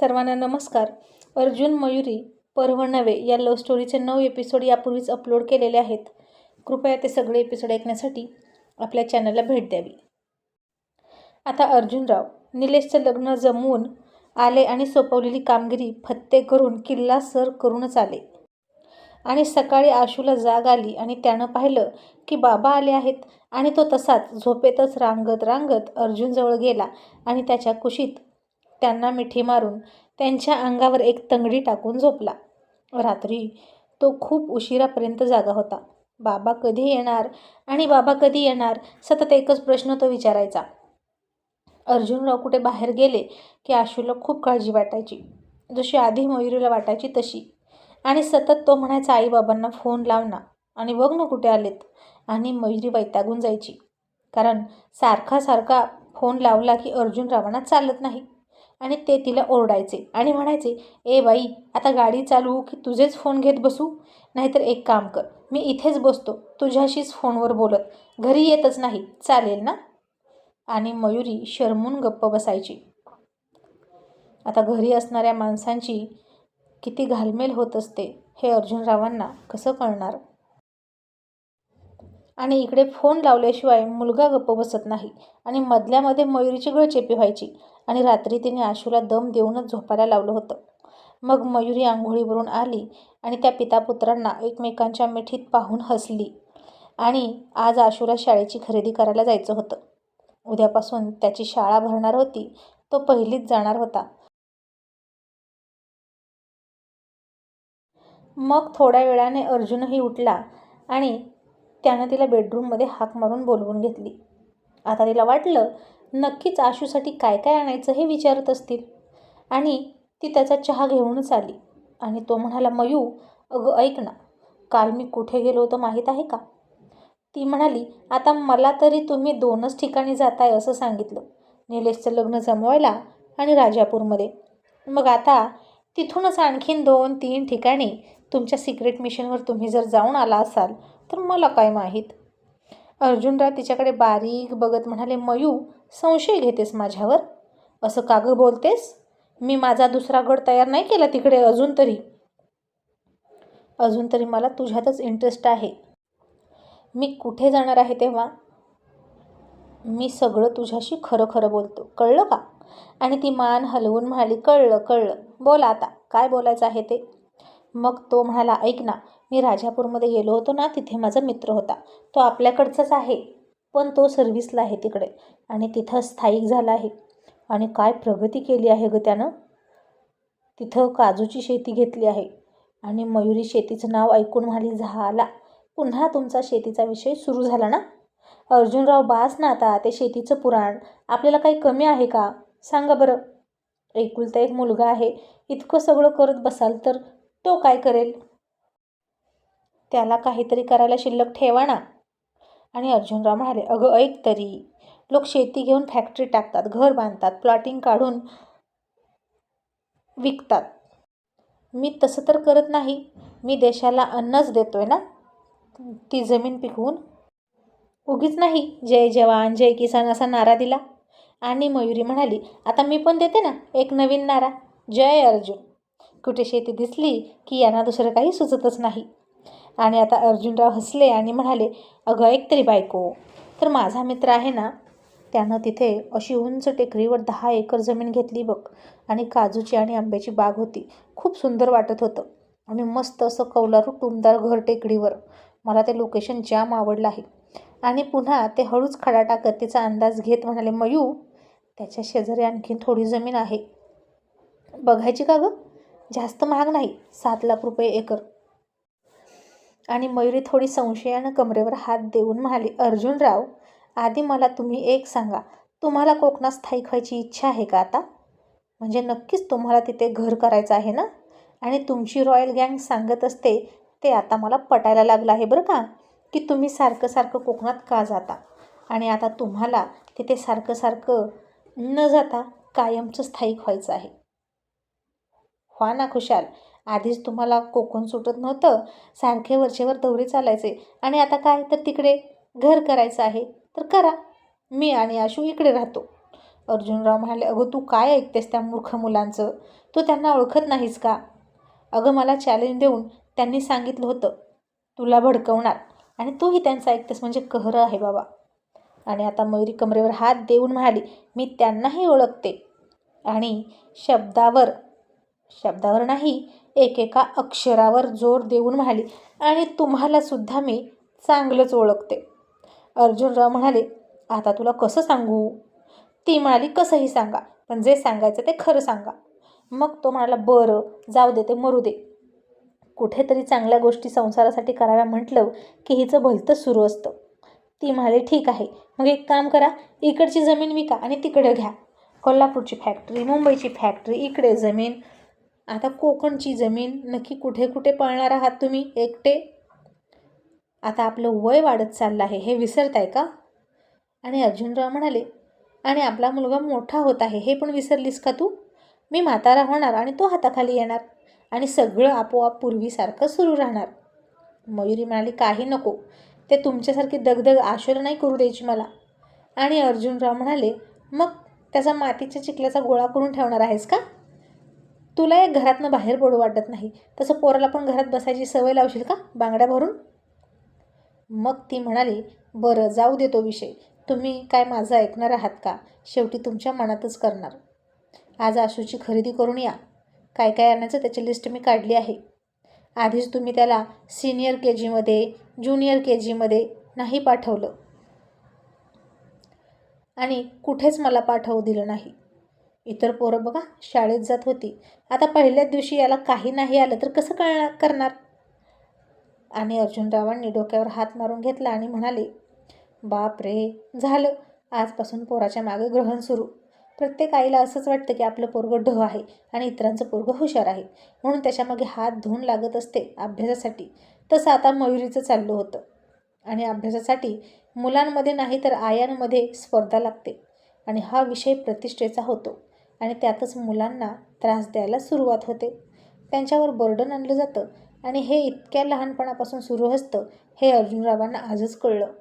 सर्वांना नमस्कार. अर्जुन मयुरी पर्व नवे या लव्ह स्टोरीचे नऊ एपिसोड यापूर्वीच अपलोड केलेले आहेत. कृपया ते सगळे एपिसोड ऐकण्यासाठी आपल्या चॅनलला भेट द्यावी. आता अर्जुनराव निलेशचं लग्न जमवून आले आणि सोपवलेली कामगिरी फत्ते करून किल्ला सर करूनच आले. आणि सकाळी आशूला जाग आली आणि त्यानं पाहिलं की बाबा आले आहेत आणि तो तसाच झोपेतच रांगत रांगत अर्जुनजवळ गेला आणि त्याच्या कुशीत त्यांना मिठी मारून त्यांच्या अंगावर एक तंगडी टाकून झोपला. रात्री तो खूप उशिरापर्यंत जागा होता. बाबा कधी येणार आणि बाबा कधी येणार सतत एकच प्रश्न तो विचारायचा. अर्जुनराव कुठे बाहेर गेले की आशूला खूप काळजी वाटायची. जशी आधी मयुरीला वाटायची तशी. आणि सतत तो म्हणायचा आईबाबांना फोन लाव ना आणि बघ ना कुठे आलेत. आणि मयुरी वैतागून जायची. कारण सारखा सारखा फोन लावला की अर्जुनरावांना चालत नाही. आणि ते तिला ओरडायचे आणि म्हणायचे ए बाई आता गाडी चालवू की तुझेच फोन घेत बसू? नाहीतर एक काम कर मी इथेच बसतो तुझ्याशीच फोनवर बोलत. घरी येतच नाही चालेल ना? आणि मयुरी शरमून गप्प बसायची. आता घरी असणाऱ्या माणसांची किती घालमेल होत असते हे अर्जुनरावांना कसं कळणार? आणि इकडे फोन लावल्याशिवाय मुलगा गप्प बसत नाही आणि मधल्यामध्ये मयुरीची गळचेपी व्हायची आणि रात्री तिने आशूला दम देऊनच झोपायला लावलं होतं. मग मयुरी आंघोळीवरून आली आणि त्या पितापुत्रांना एकमेकांच्या मिठीत पाहून हसली आणि आज आशूला शाळेची खरेदी करायला जायचं होतं. उद्यापासून त्याची शाळा भरणार होती तो पहिलीच जाणार होता. मग थोड्या वेळाने अर्जुनही उठला आणि त्यानं तिला बेडरूममध्ये हाक मारून बोलवून घेतली. आता तिला वाटलं नक्कीच आशूसाठी काय काय आणायचं हे विचारत असतील. आणि ती त्याचा चहा घेऊनच आली. आणि तो म्हणाला मयू अगं ऐक ना काल मी कुठे गेलो होतं माहीत आहे का? ती म्हणाली आता मला तरी तुम्ही दोनच ठिकाणी जाताय असं सांगितलं. निलेशचं लग्न जमवायला आणि राजापूरमध्ये. मग आता तिथूनच आणखीन दोन तीन ठिकाणी तुमच्या सिक्रेट मिशनवर तुम्ही जर जाऊन आला असाल तर मला काय माहीत. अर्जुनराव तिच्याकडे बारीक बघत म्हणाले मयू संशय घेतेस माझ्यावर? असं कागं बोलतेस? मी माझा दुसरा गड तयार नाही केला तिकडे अजून तरी. अजून तरी मला तुझ्यातच इंटरेस्ट आहे. मी कुठे जाणार आहे तेव्हा? मी सगळं तुझ्याशी खरं खरं बोलतो. कळलं का? आणि ती मान हलवून म्हणाली कळलं कळलं. बोला आता काय बोलायचं आहे ते? मग तो म्हणाला ऐक ना मी राजापूरमध्ये गेलो होतो ना तिथे माझा मित्र होता. तो आपल्याकडचाच आहे. पण तो सर्व्हिसला आहे तिकडे आणि तिथं स्थायिक झाला आहे. आणि काय प्रगती केली आहे ग त्यानं? तिथं काजूची शेती घेतली आहे. आणि मयुरी शेतीचं नाव ऐकून म्हणाली झाला. पुन्हा तुमचा शेतीचा विषय सुरू झाला ना? अर्जुनराव बास ना आता ते शेतीचं पुराण आपल्याला काही कमी आहे का? सांगा बरं. एकुलता एक मुलगा आहे. इतकं सगळं करत बसाल तर तो काय करेल? त्याला काहीतरी करायला शिल्लक ठेवा ना. आणि अर्जुनराव म्हणाले अगं ऐक तरी. लोक शेती घेऊन फॅक्टरी टाकतात घर बांधतात प्लॉटिंग काढून विकतात. मी तसं तर करत नाही. मी देशाला अन्नच देतोय ना. ती जमीन पिकवून. उगीच नाही. जय जवान जय किसान असा नारा दिला. आणि मयुरी म्हणाली आता मी पण देते ना एक नवीन नारा. जय अर्जुन. कुठे शेती दिसली की यांना दुसरं काही सुचतच नाही. आणि आता अर्जुनराव हसले आणि म्हणाले अगं ऐक तरी बायको. तर माझा मित्र आहे ना त्यानं तिथे अशी उंच टेकडीवर दहा एकर जमीन घेतली बघ. आणि काजूची आणि आंब्याची बाग होती. खूप सुंदर वाटत होतं. आणि मस्त असं कौलारू टुमदार घर टेकडीवर. मला ते लोकेशन जाम आवडलं आहे. आणि पुन्हा ते हळूच खडा टाकत तिचा अंदाज घेत म्हणाले मयू त्याच्या शेजारी आणखीन थोडी जमीन आहे. बघायची का गं? जास्त महाग नाही. सात लाख रुपये एकर. आणि मयुरी थोडी संशयानं कमरेवर हात देऊन म्हणाली अर्जुनराव आधी मला तुम्ही एक सांगा तुम्हाला कोकणात स्थायिक व्हायची इच्छा आहे का आता? म्हणजे नक्कीच तुम्हाला तिथे घर करायचं आहे ना? आणि तुमची रॉयल गँग सांगत असते ते आता मला पटायला लागलं आहे बरं का की तुम्ही सारखं सारखं कोकणात का जाता? आणि आता तुम्हाला तिथे सारखं सारखं न जाता कायमचं स्थायिक व्हायचं आहे. व्हा ना खुशाल. आधीच तुम्हाला कोकण सुटत नव्हतं. सारखे वरचेवर दौरे चालायचे. आणि आता काय? तर तिकडे घर करायचं आहे. तर करा. मी आणि आशू इकडे राहतो. अर्जुनराव म्हणाले अगं तू काय ऐकतेस त्या मूर्ख मुलांचं? तू त्यांना ओळखत नाहीस का? अगं मला चॅलेंज देऊन त्यांनी सांगितलं होतं. तुला भडकवणार. आणि तूही त्यांचं ऐकतेस म्हणजे कहर आहे बाबा. आणि आता मयुरी कमरेवर हात देऊन म्हणाली मी त्यांनाही ओळखते. आणि शब्दावर शब्दावर नाही एकेका अक्षरावर जोर देऊन म्हणाली आणि तुम्हालासुद्धा मी चांगलंच ओळखते. अर्जुनराव म्हणाले आता तुला कसं सांगू? ती म्हणाली कसंही सांगा पण जे सांगायचं ते खरं सांगा. मग तो म्हणाला बरं जाऊ दे ते मरू दे. कुठेतरी चांगल्या गोष्टी संसारासाठी कराव्या म्हटलं की हिचं भलतं सुरू असतं. ती म्हणाली ठीक आहे मग एक काम करा इकडची जमीन विका आणि तिकडे घ्या. कोल्हापूरची फॅक्टरी मुंबईची फॅक्टरी इकडे जमीन आता कोकणची जमीन नक्की कुठे कुठे पळणार आहात तुम्ही? एकटे? आता आपलं वय वाढत चाललं आहे हे विसरताय का? आणि अर्जुनराव म्हणाले आणि आपला मुलगा मोठा होत आहे हे पण विसरलीस का तू? मी म्हातारा होणार आणि तो हाताखाली येणार आणि सगळं आपोआप पूर्वीसारखं सुरू राहणार. मयुरी म्हणाली काही नको. ते तुमच्यासारखी दगदग आशोला नाही करू द्यायची मला. आणि अर्जुनराव म्हणाले मग त्याचा मातीच्या चिखल्याचा गोळा करून ठेवणार आहेस का? तुला एक घरातनं बाहेर पडू वाटत नाही. तसं पोराला पण घरात बसायची सवय लावशील का? बांगड्या भरून? मग ती म्हणाली बरं जाऊ दे तो विषय. तुम्ही काय माझं ऐकणार आहात का? शेवटी तुमच्या मनातच करणार. आज आशूची खरेदी करून या. काय काय आणायचं त्याची लिस्ट मी काढली आहे. आधीच तुम्ही त्याला सिनियर के जीमध्ये ज्युनियर के जीमध्ये नाही पाठवलं. आणि कुठेच मला पाठवू दिलं नाही. इतर पोरं बघा शाळेत जात होती. आता पहिल्याच दिवशी याला काही नाही आलं तर कसं कळणार करणार? आणि अर्जुनरावांनी डोक्यावर हात मारून घेतला आणि म्हणाले बाप रे झालं. आजपासून पोराच्या मागे ग्रहण सुरू. प्रत्येक आईला असंच वाटतं की आपलं पोरगं ढ आहे आणि इतरांचं पोरगं हुशार आहे. म्हणून त्याच्यामागे हात धुवून लागत असते अभ्यासासाठी. तसं आता मयुरीचं चाललं होतं. आणि अभ्यासासाठी मुलांमध्ये नाही तर आयांमध्ये स्पर्धा लागते. आणि हा विषय प्रतिष्ठेचा होतो. आणि त्यातच मुलांना त्रास द्यायला सुरुवात होते. त्यांच्यावर बर्डन आणलं जातं आणि हे इतक्या लहानपणापासून सुरू असतं हे अर्जुनरावांना आजच कळलं.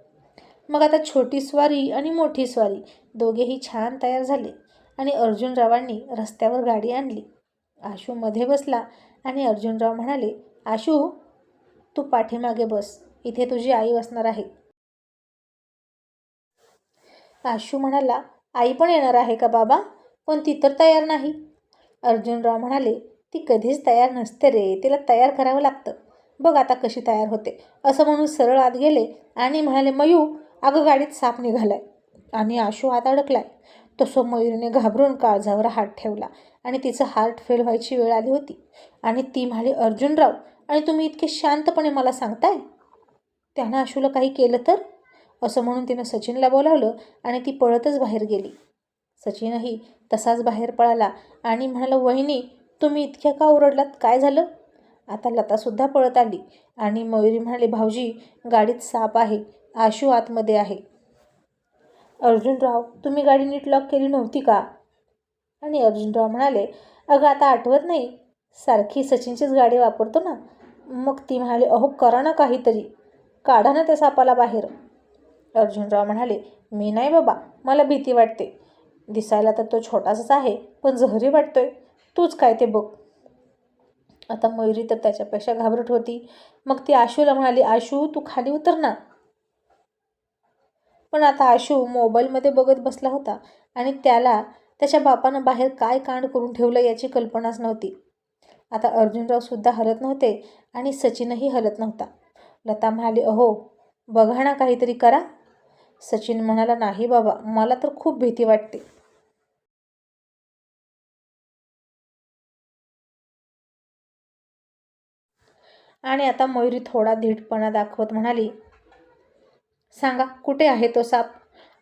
मग आता छोटी स्वारी आणि मोठी स्वारी दोघेही छान तयार झाले आणि अर्जुनरावांनी रस्त्यावर गाडी आणली. आशू मध्ये बसला आणि अर्जुनराव म्हणाले आशू तू पाठीमागे बस इथे तुझी आई बसणार आहे. आशू म्हणाला आई पण येणार आहे का बाबा? पण ती तर तयार नाही. अर्जुनराव म्हणाले ती कधीच तयार नसते रे तिला तयार करावं लागतं. बघ आता कशी तयार होते. असं म्हणून सरळ आत गेले आणि म्हणाले मयू अगं गाडीत साप निघालाय आणि आशू आत अडकलाय. तसं मयूरने घाबरून काळजावर हात ठेवला आणि तिचं हार्ट फेल व्हायची वेळ आली होती. आणि ती म्हणाली अर्जुनराव आणि तुम्ही इतके शांतपणे मला सांगताय? त्यानं आशूला काही केलं तर? असं म्हणून तिनं सचिनला बोलावलं आणि ती पळतच बाहेर गेली. सचिनही तसाच बाहेर पळाला आणि म्हणाला वहिनी तुम्ही इतक्या का ओरडलात? काय झालं? आता लतासुद्धा पळत आली आणि मयुरी म्हणाली भाऊजी गाडीत साप आहे. आशू आतमध्ये आहे. अर्जुनराव तुम्ही गाडी नीट लॉक केली नव्हती का? आणि अर्जुनराव म्हणाले अगं आता आठवत नाही. सारखी सचिनचीच गाडी वापरतो ना. मग ती म्हणाली अहो करा ना काहीतरी. काढा ना त्या सापाला बाहेर. अर्जुनराव म्हणाले मी नाही बाबा. मला भीती वाटते. दिसायला तर तो छोटासाच आहे पण जहरी वाटतोय. तूच काय ते बघ. आता मयुरी तर त्याच्यापेक्षा घाबरट होती. मग ती आशूला म्हणाली आशू तू खाली उतर ना. पण आता आशू मोबाईलमध्ये बघत बसला होता आणि त्याला त्याच्या बापानं बाहेर काय कांड करून ठेवलं याची कल्पनाच नव्हती. आता अर्जुनरावसुद्धा हलत नव्हते आणि सचिनही हलत नव्हता. लता म्हणाली अहो बघा ना काहीतरी करा. सचिन म्हणाला नाही बाबा मला तर खूप भीती वाटते. आणि आता मयुरी थोडा धीटपणा दाखवत म्हणाली सांगा कुठे आहे तो साप?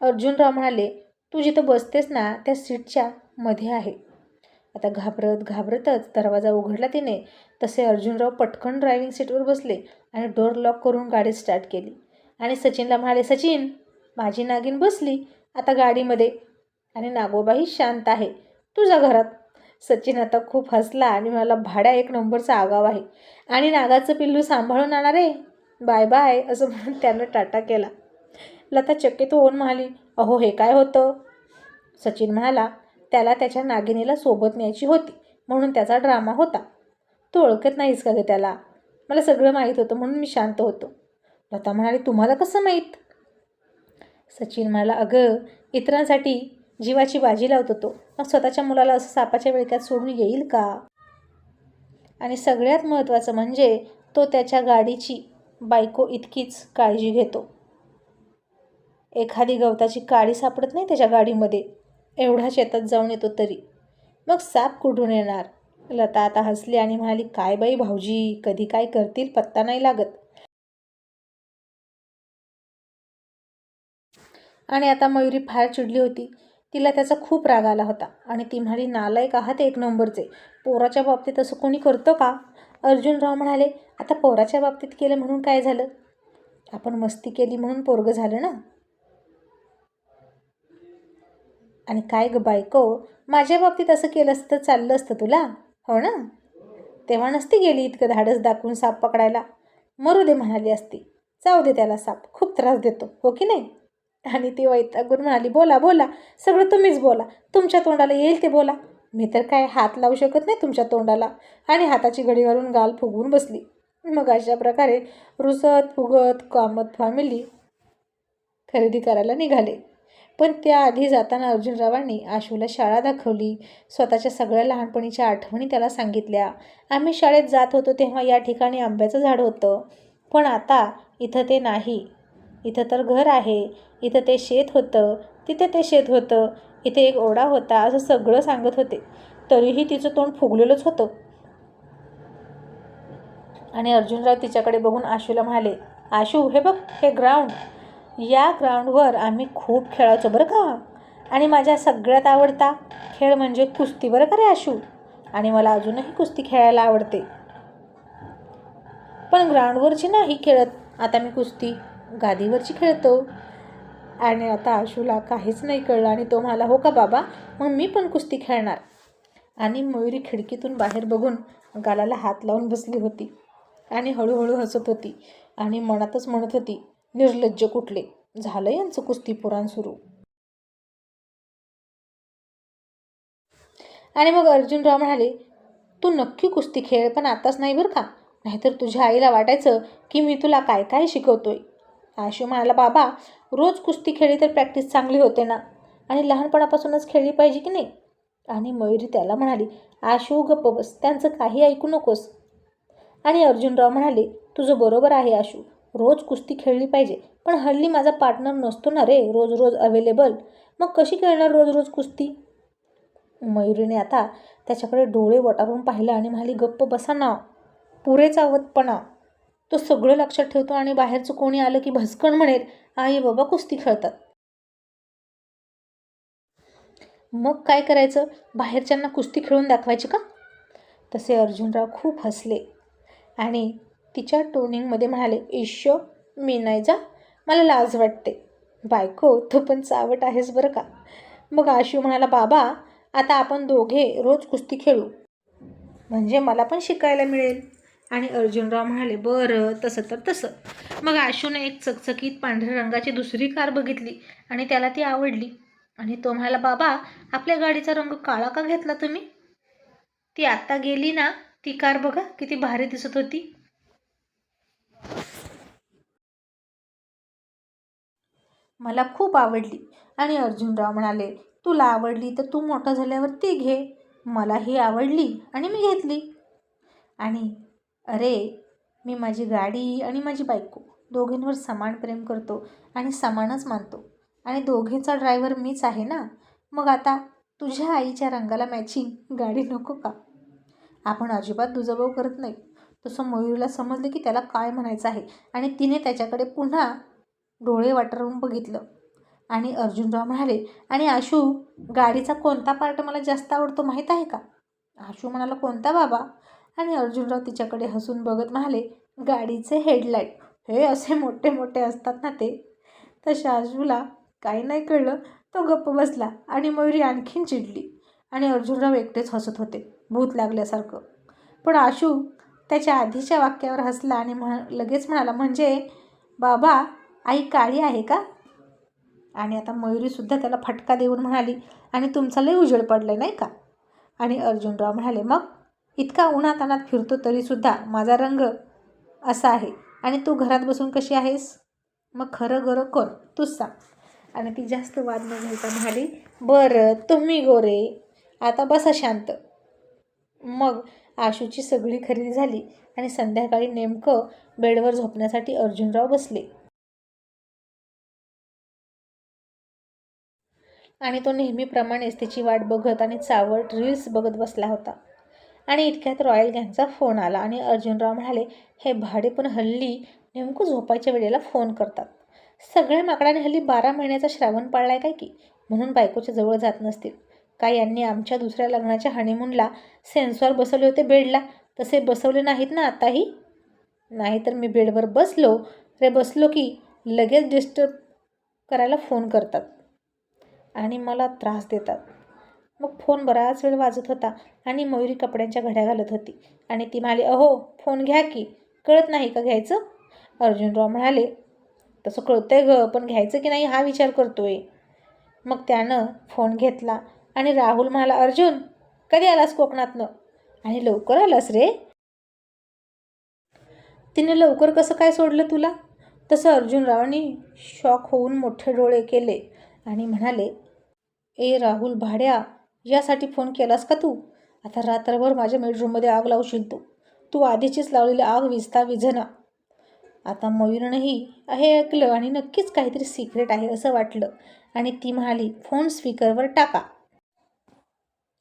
अर्जुनराव म्हणाले तू जिथं बसतेस ना त्या सीटच्या मध्ये आहे. आता घाबरत घाबरतच दरवाजा उघडला तिने. तसे अर्जुनराव पटकन ड्रायव्हिंग सीटवर बसले आणि डोर लॉक करून गाडी स्टार्ट केली. आणि सचिनला म्हणाले सचिन माझी नागिन बसली. आता गाडीमध्ये. आणि नागोबाही शांत आहे. तुझ्या घरात सचिन आता खूप हसला आणि मला भाड्या एक नंबरचा आगाव आहे. आणि नागाचं पिल्लू सांभाळून आणणार आहे? बाय बाय असं म्हणून त्यानं टाटा केला. लता चक्कीत होऊन म्हणाली अहो हे काय होतं? सचिन म्हणाला त्याला त्याच्या नागिनीला सोबत न्यायची होती म्हणून त्याचा ड्रामा होता. तू ओळखत नाहीस का गे त्याला? मला सगळं माहीत होतं म्हणून मी शांत होतो. लता म्हणाली तुम्हाला कसं माहीत? सचिन म्हणाला अगं इतरांसाठी जीवाची बाजी लावतो तो. मग स्वतःच्या मुलाला असं सापाच्या विळक्यात सोडून येईल का? आणि सगळ्यात महत्त्वाचं म्हणजे तो त्याच्या गाडीची बायको इतकीच काळजी घेतो. एखादी गवताची काळी सापडत नाही त्याच्या गाडीमध्ये. एवढा शेतात जाऊन येतो तरी. मग साप कुठून येणार? लता आता हसली आणि म्हणाली काय बाई भाऊजी कधी काय करतील पत्ता नाही लागत. आणि आता मयुरी फार चिडली होती. तिला त्याचा खूप राग आला होता. आणि ती म्हणाली नालायक आहात एक नंबरचे. पोराच्या बाबतीत असं कोणी करतं का? अर्जुनराव म्हणाले आता पोराच्या बाबतीत केलं म्हणून काय झालं? आपण मस्ती केली म्हणून पोरगं झालं ना? आणि काय ग बायको माझ्या बाबतीत असं केलं असतं तर चाललं असतं तुला हो ना? तेव्हा नसती गेली इतकं धाडस दाखवून साप पकडायला. मरू दे म्हणाली असती. जाऊ दे त्याला साप खूप त्रास देतो हो की नाही? आणि ती वैतागून म्हणाली बोला बोला सगळं तुम्हीच बोला. तुमच्या तोंडाला येईल ते बोला. मी तर काय हात लावू शकत नाही तुमच्या तोंडाला. आणि हाताची घडी घालून गाल फुगवून बसली. मग अशा प्रकारे रुसत फुगत कामत फॅमिली खरेदी करायला निघाले. पण त्याआधी जाताना अर्जुनरावांनी आशूला शाळा दाखवली. स्वतःच्या सगळ्या लहानपणीच्या आठवणी त्याला सांगितल्या. आम्ही शाळेत जात होतो तेव्हा या ठिकाणी आंब्याचं झाड होतं. पण आता इथं ते नाही. इथं तर घर आहे. इथं ते शेत होतं. तिथे ते शेत होतं. इथे एक ओढा होता. असं सगळं सांगत होते. तरीही तिचं तोंड फुगलेलंच होतं. आणि अर्जुनराव तिच्याकडे बघून आशूला म्हणाले आशू हे बघ हे ग्राउंड या ग्राउंडवर आम्ही खूप खेळायचो बरं का? आणि माझ्या सगळ्यात आवडता खेळ म्हणजे कुस्ती बरं का रे आशू? आणि मला अजूनही कुस्ती खेळायला आवडते. पण ग्राउंडवरची नाही खेळत. आता मी कुस्ती गादीवरची खेळतो. आणि आता आशूला काहीच नाही कळलं आणि तो म्हणाला हो का बाबा? मग मी पण कुस्ती खेळणार. आणि मयुरी खिडकीतून बाहेर बघून गालाला हात लावून बसली होती आणि हळूहळू हसत होती आणि मनातच म्हणत होती निर्लज्ज कुठले? झालं यांचं कुस्ती पुराण सुरू. आणि मग अर्जुनराव म्हणाले तू नक्की कुस्ती खेळ पण आताच नाही बरं का? नाहीतर तुझ्या आईला वाटायचं की मी तुला काय काय शिकवतोय. आशू म्हणाला बाबा रोज कुस्ती खेळली तर प्रॅक्टिस चांगली होते ना? आणि लहानपणापासूनच खेळली पाहिजे की नाही? आणि मयुरी त्याला म्हणाली आशू गप्प बस त्यांचं काही ऐकू नकोस. आणि अर्जुनराव म्हणाले तुझं बरोबर आहे आशू रोज कुस्ती खेळली पाहिजे पण हल्ली माझा पार्टनर नसतो ना रे रोज रोज अवेलेबल मग कशी खेळणार रोज रोज कुस्ती? मयुरीने आता त्याच्याकडे डोळे वटारून पाहिलं आणि म्हणाली गप्प बसा ना पुरेच आवतपणा तो सगळं लक्षात ठेवतो आणि बाहेरचं कोणी आलं की भस्कण म्हणेल आई बाबा कुस्ती खेळतात. मग काय करायचं? बाहेरच्यांना कुस्ती खेळून दाखवायची का? तसे अर्जुनराव खूप हसले आणि तिच्या टोनिंगमध्ये म्हणाले ईश्व मी नाही जा मला लाज वाटते. बायको तो पण चावट आहेस बरं का? मग आशू म्हणाला बाबा आता आपण दोघे रोज कुस्ती खेळू. म्हणजे मला पण शिकायला मिळेल. आणि अर्जुनराव म्हणाले बरं तसं तर तसं. मग आशूने एक चकचकीत पांढऱ्या रंगाची दुसरी कार बघितली आणि त्याला ती आवडली. आणि तो म्हणाला बाबा आपल्या गाडीचा रंग काळा का घेतला तुम्ही? ती आत्ता गेली ना ती कार बघा किती भारी दिसत होती. मला खूप आवडली. आणि अर्जुनराव म्हणाले तुला आवडली तर तू मोठा झाल्यावर ती घे. मला ही आवडली आणि मी घेतली. आणि अरे मी माझी गाडी आणि माझी बायको दोघींवर समान प्रेम करतो आणि समानच मानतो. आणि दोघींचा ड्रायव्हर मीच आहे ना? मग आता तुझ्या आईच्या रंगाला मॅचिंग गाडी नको का? आपण अजिबात दुजाभाव करत नाही. तसं मयूरला समजलं की त्याला काय म्हणायचं आहे आणि तिने त्याच्याकडे पुन्हा डोळे वाटरून बघितलं. आणि अर्जुनराव म्हणाले आणि आशू गाडीचा कोणता पार्ट मला जास्त आवडतो माहीत आहे का? आशू म्हणाला कोणता बाबा? आणि अर्जुनराव तिच्याकडे हसून बघत म्हणाले गाडीचे हेडलाईट हे असे मोठे मोठे असतात ना ते? तशा आशूला काही नाही कळलं. तो गप्प बसला आणि मयुरी आणखीन चिडली आणि अर्जुनराव एकटेच हसत होते भूत लागल्यासारखं. पण आशू त्याच्या आधीच्या वाक्यावर हसला आणि म्हण लगेच म्हणाला म्हणजे बाबा आई काळी आहे का? आणि आता मयुरीसुद्धा त्याला फटका देऊन म्हणाली आणि तुमचा लय उजेड पडलं नाही का? आणि अर्जुनराव म्हणाले मग? इतका उन्हातानात फिरतो तरीसुद्धा माझा रंग असा आहे. आणि तू घरात बसून कशी आहेस? मग खरं गरं कोण? तूच सांग. आणि ती जास्त वाद न घ्यायचा म्हणाली बरं तुम्ही गोरे. आता बसा शांत. मग आशूची सगळी खरेदी झाली आणि संध्याकाळी नेमकं बेडवर झोपण्यासाठी अर्जुनराव बसले. आणि तो नेहमीप्रमाणेच त्याची वाट बघत आणि चावट रील्स बघत बसला होता. आणि इतक्यात रॉयल गँगचा फोन आला आणि अर्जुनराव म्हणाले हे भाडे पण हल्ली नेमकं झोपायच्या वेळेला फोन करतात. सगळ्या माकडाने हल्ली बारा महिन्याचा श्रावण पाळलाय काय की? म्हणून बायकोच्या जवळ जात नसतील. काय यांनी आमच्या दुसऱ्या लग्नाच्या हनीमूनला सेन्सॉर बसवले होते बेडला? तसे बसवले नाहीत ना आताही? नाहीतर मी बेडवर बसलो रे बसलो की लगेच डिस्टर्ब करायला फोन करतात आणि मला त्रास देतात. मग फोन बराच वेळ वाजत होता आणि मयुरी कपड्यांच्या घड्या घालत होती. आणि ती म्हणाली अहो फोन घ्या की. कळत नाही का घ्यायचं? अर्जुनराव म्हणाले तसं कळतंय ग पण घ्यायचं की नाही हा विचार करतोय. मग त्यानं फोन घेतला आणि राहुल म्हणाला अर्जुन कधी आलास कोकणातनं? आणि लवकर आलास रे? तिने लवकर कसं काय सोडलं तुला? तसं अर्जुनरावांनी शॉक होऊन मोठे डोळे केले आणि म्हणाले ए राहुल भाड्या यासाठी फोन केलास का तू? आता रात्रभर माझ्या बेडरूममध्ये आग लावशील तू. तू आधीचीच लावलेली आग विजता विझना. आता मयूरनंही हे ऐकलं आणि नक्कीच काहीतरी सिक्रेट आहे असं वाटलं. आणि ती म्हणाली फोन स्पीकरवर टाका.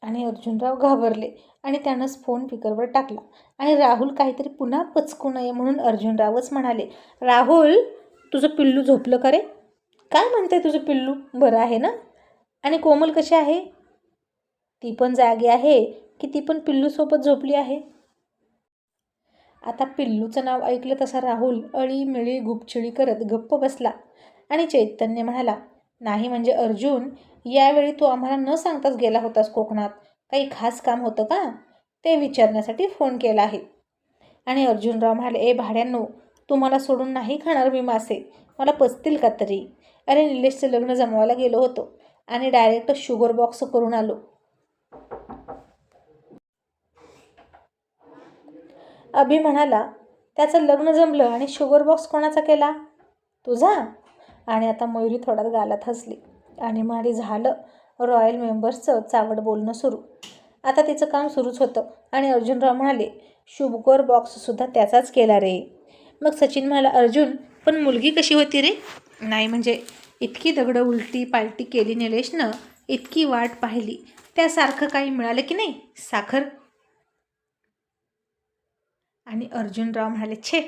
आणि अर्जुनराव घाबरले आणि त्यानंच फोन स्पीकरवर टाकला. आणि राहुल काहीतरी पुन्हा पचकू नये म्हणून अर्जुनरावच म्हणाले राहुल तुझं पिल्लू झोपलं का रे? काय म्हणते तुझं पिल्लू? बरं आहे ना? आणि कोमल कशी आहे? ती पण जागी आहे की ती पण पिल्लूसोबत झोपली आहे? आता पिल्लूचं नाव ऐकलं तसा राहुल अळी मिळी गुपचिळी करत गप्प बसला आणि चैतन्य म्हणाला नाही म्हणजे अर्जुन यावेळी तू आम्हाला न सांगताच गेला होतास कोकणात. काही खास काम होतं का? ते विचारण्यासाठी फोन केला आहे. आणि अर्जुनराव म्हणाले ए भाड्यांनो तुम्हाला सोडून नाही खाणार मी मासे. मला पचतील का तरी? अरे निलेशचं लग्न जमवायला गेलो होतो आणि डायरेक्ट शुगर बॉक्स करून आलो. अभि म्हणाला त्याचं लग्न जमलं आणि शुगर बॉक्स कोणाचा केला? तुझा. आणि आता मयुरी थोड्यात गालात हसली आणि माडी झालं रॉयल मेंबर्सचं चावड बोलणं सुरू. आता तिचं काम सुरूच होतं आणि अर्जुनराव म्हणाले शुगर बॉक्ससुद्धा त्याचाच केला रे. मग सचिन म्हणाला अर्जुन पण मुलगी कशी होती रे? नाही म्हणजे इतकी दगडं उलटी पालटी केली निलेशनं इतकी वाट पाहिली. त्यासारखं काही मिळालं की नाही? साखर आणि अर्जुनराव म्हणाले छे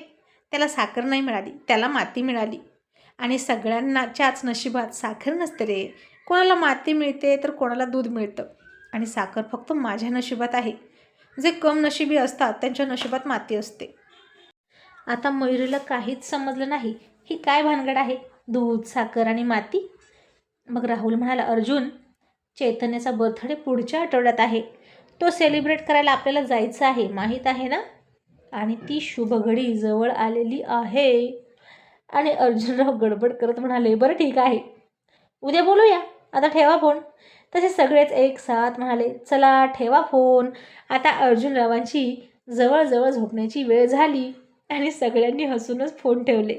त्याला साखर नाही मिळाली त्याला माती मिळाली. आणि सगळ्यांनाच्याच नशिबात साखर नसते रे. कोणाला माती मिळते तर कोणाला दूध मिळतं. आणि साखर फक्त माझ्या नशिबात आहे. जे कम नशिबी असतात त्यांच्या नशिबात माती असते. आता मयुरीला काहीच समजलं नाही. ही काय भानगड आहे? दूध साखर आणि माती? मग राहुल म्हणाला अर्जुन चैतन्याचा बर्थडे पुढच्या आठवड्यात आहे. तो सेलिब्रेट करायला आपल्याला जायचं आहे माहीत आहे ना? आणि ती शुभ घडी जवळ आलेली आहे. आणि अर्जुनराव गडबड करत म्हणाले बरं ठीक आहे. उद्या बोलूया. आता ठेवा फोन. तसे सगळेच एक साथ म्हणाले चला ठेवा फोन. आता अर्जुनरावांची जवळजवळ झोपण्याची वेळ झाली आणि सगळ्यांनी हसूनच फोन ठेवले.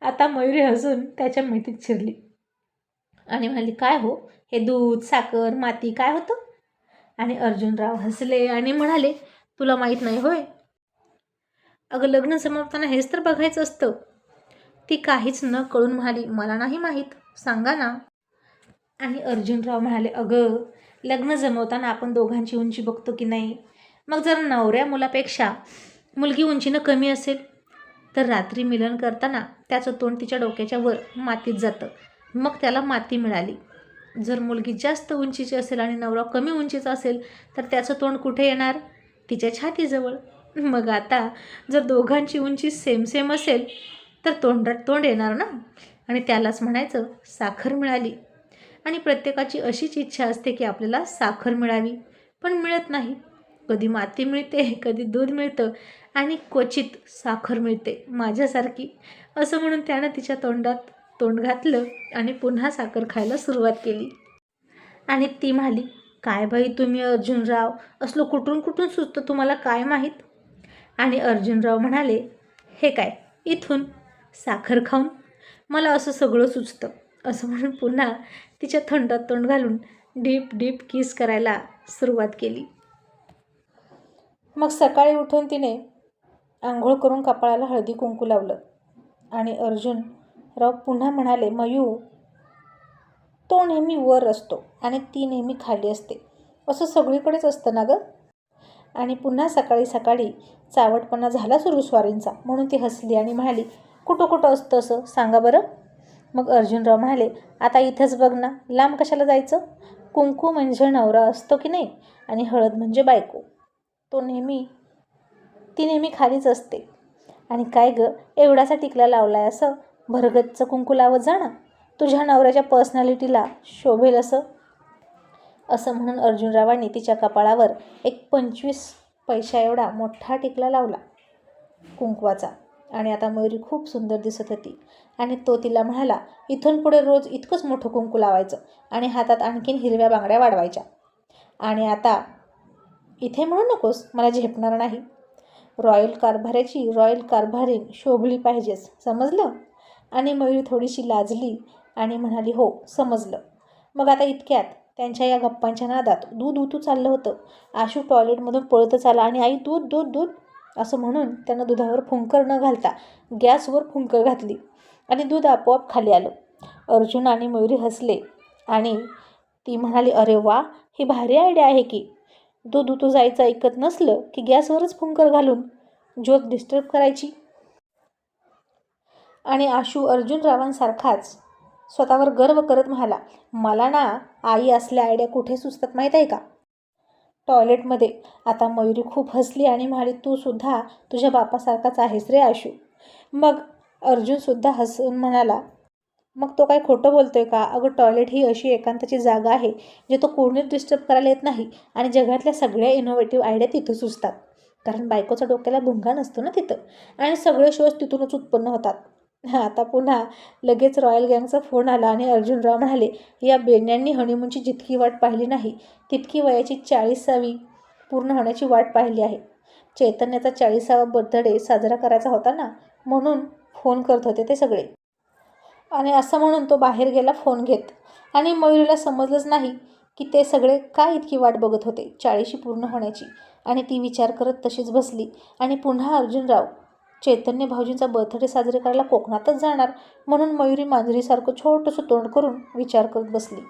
आता मयुरी हसून त्याच्या मिठीत शिरली आणि म्हणाली काय हो? हे दूध साखर माती काय होतं? आणि अर्जुनराव हसले आणि म्हणाले तुला माहीत नाही होय. अगं लग्न समाप्ताना हेच तर बघायचं असतं. ती काहीच न कळून म्हणाली मला नाही माहीत. सांगा ना. आणि अर्जुनराव म्हणाले अगं लग्न जमवताना आपण दोघांची उंची बघतो की नाही? मग जर नवऱ्या मुलापेक्षा मुलगी उंचीनं कमी असेल तर रात्री मिलन करताना त्याचं तोंड तिच्या डोक्याच्या वर मातीत जातं. मग त्याला माती मिळाली. जर मुलगी जास्त उंचीची असेल आणि नवरा कमी उंचीचा असेल तर त्याचं तोंड कुठे येणार? तिच्या छातीजवळ. मग आता जर दोघांची उंची सेम सेम असेल तर तोंडात तोंड येणार ना? आणि त्यालाच म्हणायचं साखर मिळाली. आणि प्रत्येकाची अशीच इच्छा असते की आपल्याला साखर मिळावी पण मिळत नाही. कधी माती मिळते कधी दूध मिळतं आणि क्वचित साखर मिळते माझ्यासारखी. असं म्हणून त्यानं तिच्या तोंडात तोंड घातलं आणि पुन्हा साखर खायला सुरुवात केली. आणि ती म्हणाली काय बाई तुम्ही अर्जुनराव? असलो कुठून कुठून सुचतं तुम्हाला? काय माहीत? आणि अर्जुनराव म्हणाले हे काय इथून साखर खाऊन मला असं सगळं सुचतं. असं म्हणून पुन्हा तिच्या थंडात तोंड घालून डीप डीप किस करायला सुरुवात केली. मग सकाळी उठून तिने आंघोळ करून कपाळाला हळदी कुंकू लावलं आणि अर्जुनराव पुन्हा म्हणाले मयू तो नेहमी वर असतो आणि ती नेहमी खाली असते. असं सगळीकडेच असतं ना गं? आणि पुन्हा सकाळी सकाळी चावटपणा झाला सुरुस्वारींचा. म्हणून ती हसली आणि म्हणाली कुठं कुठं असतं असं? सांगा बरं. मग अर्जुनराव म्हणाले आता इथंच बघ ना लांब कशाला जायचं? कुंकू म्हणजे नवरा असतो की नाही? आणि हळद म्हणजे बायको. तो नेहमी ती नेहमी खालीच असते. आणि काय गं एवढासा टिकला लावला आहे असं? भरगतचं कुंकू लावत जाणं तुझ्या नवऱ्याच्या पर्सनॅलिटीला शोभेल असं? असं म्हणून अर्जुनरावांनी तिच्या कपाळावर एक पंचवीस पैशा एवढा मोठा टिकला लावला कुंकवाचा. आणि आता मयुरी खूप सुंदर दिसत होती. आणि तो तिला म्हणाला इथून पुढे रोज इतकंच मोठं कुंकू लावायचं आणि हातात आणखीन हिरव्या बांगड्या वाढवायच्या. आणि आता इथे म्हणू नकोस मला झेपणार नाही. रॉयल कारभाऱ्याची रॉयल कारभारीन शोभली पाहिजेच समजलं? आणि मयुरी थोडीशी लाजली आणि म्हणाली हो समजलं. मग आता इतक्यात त्यांच्या या गप्पांच्या नादात दूध उतू चाललं होतं. आशू टॉयलेटमधून पळतच आला आणि आई दूध दूध दूध असं म्हणून त्यानं दुधावर फुंकर न घालता गॅसवर फुंकर घातली आणि दूध आपोआप खाली आलं. अर्जुन आणि मयुरी हसले आणि ती म्हणाली अरे वा ही भारी आयडिया आहे की दूध उतू जायचं ऐकत नसलं की गॅसवरच फुंकर घालून ज्योत डिस्टर्ब करायची. आणि आशू अर्जुनरावांसारखाच स्वतःवर गर्व करत म्हणाला मला ना आई असल्या आयडिया कुठे सुचतात माहीत आहे का? टॉयलेटमध्ये आता मयुरी खूप हसली आणि म्हणाली तू सुद्धा तुझ्या बापासारखाच आहेस रे आशू. मग अर्जुनसुद्धा हसून म्हणाला मग तो काय खोटं बोलतोय का? अगं टॉयलेट ही अशी एकांताची जागा आहे जे तो कोणीच डिस्टर्ब करायला येत नाही आणि जगातल्या सगळ्या इनोव्हेटिव्ह आयडिया तिथं सुचतात. कारण बायकोचा डोक्याला भुंगा नसतो ना तिथं आणि सगळे शोज तिथूनच उत्पन्न होतात. आता पुन्हा लगेच रॉयल गँगचा फोन आला आणि अर्जुनराव म्हणाले या बेण्यांनी हनीमूनची जितकी वाट पाहिली नाही तितकी वयाची चाळीसावी पूर्ण होण्याची वाट पाहिली आहे. चैतन्याचा चाळीसावा बर्थडे साजरा करायचा होता ना म्हणून फोन करत होते ते सगळे. आणि असं म्हणून तो बाहेर गेला फोन घेत. आणि मयुरीला समजलंच नाही की ते सगळे काय इतकी वाट बघत होते चाळीशी पूर्ण होण्याची. आणि ती विचार करत तशीच बसली. आणि पुन्हा अर्जुनराव चैतन्य भाऊजींचा बर्थडे साजरे करायला कोकणातच जाणार म्हणून मयुरी मांजरीसारखं छोटंसं तोंड करून विचार करत बसली.